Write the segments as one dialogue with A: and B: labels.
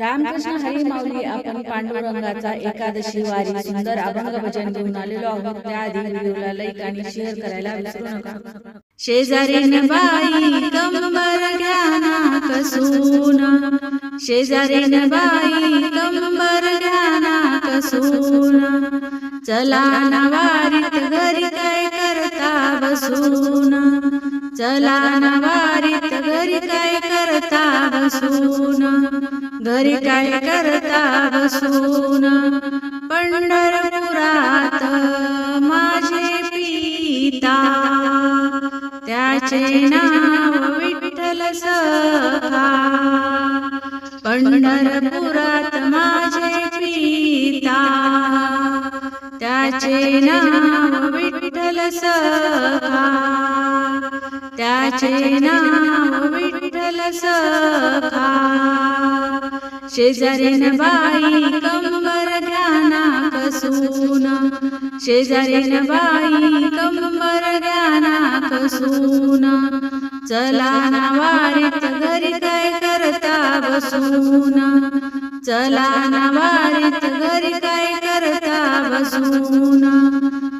A: रामकृष्ण हरी माऊली आपण पांडुरंगाचा एकादशी वारी सुंदर अभंग भजन घेऊन आलेलो आहोत. त्याआधी व्हिडिओला लाईक आणि शेअर करायला विसरू नका. शेजारीन बाई कंबर घ्याना कसून. शेजारीन बाई कंबर घ्याना कसून. चला ना वारीत घरी काय करता बसून. चला ना वारीत घरी काय करता बसून. घरी काय करता बसून? पंढरपुरात माझे पिता. त्याचे नाव विठ्ठल सखा. पंढरपुरात माझे पिता. त्याचे नाव विठ्ठल सखा. त्याचे नाव विठ्ठल सखा. शेजारीन बाई कंबर घ्याना कसून. शेजारीन बाई कंबर घ्याना कसून. चला ना वारीत घरी काय करता बसून. चला ना वारीत घरी काय करता बसून.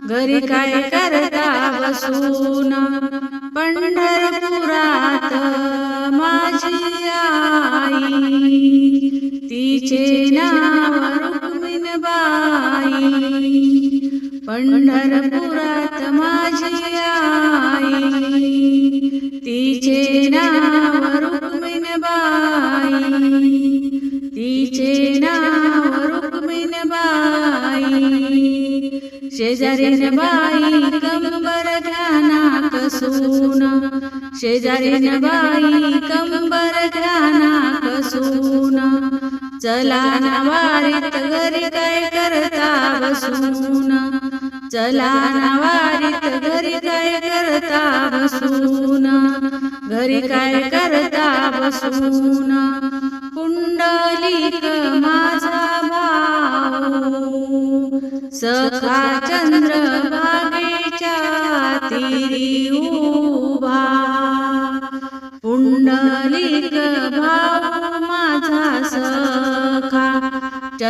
A: घरी काय करता बसून. पंढरपुरात बाई पंढरपुरात माझी आई तिचे नाव रुक्मिण बाई तिचे नाव रुक्मिण बाई शेजारीन बाई कंबर घाना कसून शेजारीन बाई कंबर घाना कसून चला ना वारीत घरी काय करता बसून? चला ना वारीत घरी काय करता बसून? घरी काय करता बसून कुंडलिक माझा भाऊ सखा चंद्र भागेच्या तिरी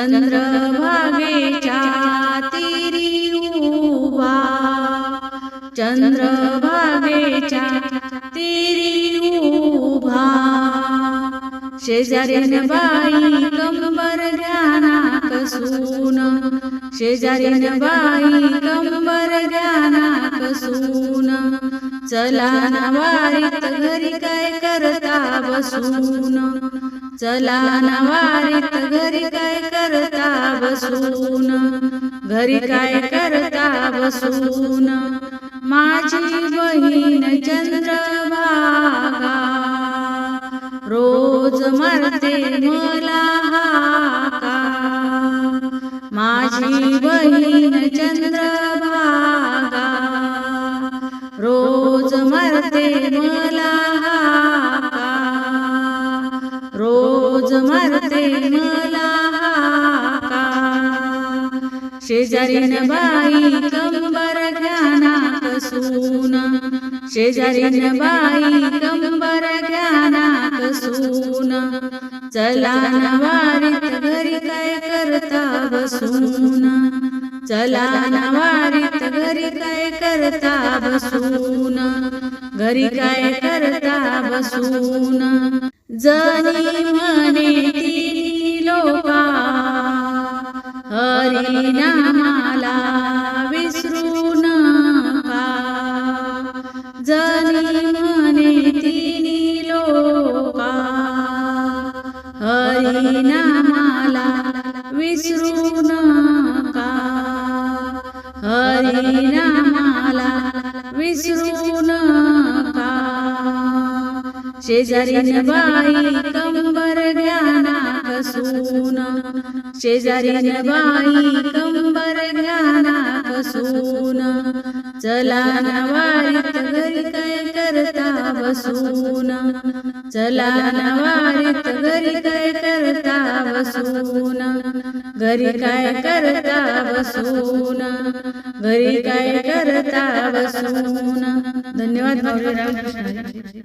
A: चंद्र भागेच्या तिरी उभा. चंद्र भागेच्या तिरी उभा. शेजारीन बाई कंबर घ्याना कसून शेजारीन बाई कंबर घ्याना कसून चला ना वारीत घरी काय करता बसून? चला ना वारीत घरी काय करता बसून? घरी काय करता बसून? माझी बहीण चंद्रभागा रोज मरते मला माझी बहीण रोज मरते मला रोज मरते मला शेजारीन बाई कंबर घ्याना कसून शेजारीन बाई कंबर घ्याना कसून चला नवारीत घरी काय करता बसून चला नवारीत करता बसून घरी काय करता बसून? जरी म्हणे ती लोका हरी नामाला विसरू नका. जनी म्हणे लोका हरी नामाला विसरू नका. हरी विसरू नका शेजारीन बाई कंबर घ्याना कसून शेजारीन बाई कंबर घ्याना कसून चला ना वारीत घरी काय करता बसून चला ना वारीत घरी काय करता बसून घरी काय करता बसून घरी काय करता बसून धन्यवाद रामकृष्ण.